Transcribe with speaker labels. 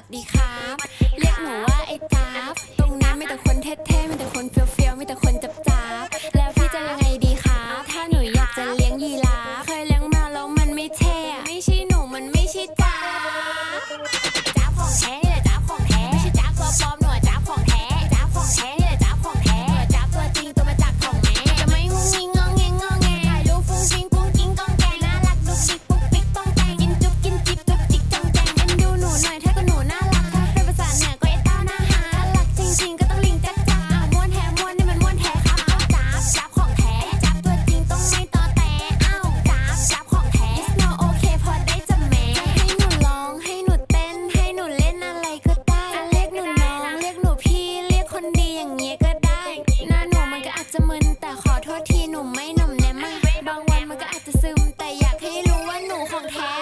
Speaker 1: วัสดีครับ เรียกหนูว่าไอ้จ๊าบตรงนั้นมีแต่คนเท่ๆมีแต่คนเฟี้ยวๆมีแต่คนจับจ้าบแล้วพี่จะยังไงดีครับ ถ้าหนูอยากจะเลี้ยงยีราฟเคยเลี้ยงมาแล้วมันไม่เท่อะไม่ใช่หนูมันไม่ใช่จ๊าบจ๊าบข
Speaker 2: อง
Speaker 1: แท้ อย่างเงี้ยก็ได้ หน้าหนูมันก็อาจจะมึน แต่ขอโทษทีหนูไม่หนุ่มแนมมากบางวันมันก็อาจจะซึม แต่อยากให้รู้ว่าหนูของแท้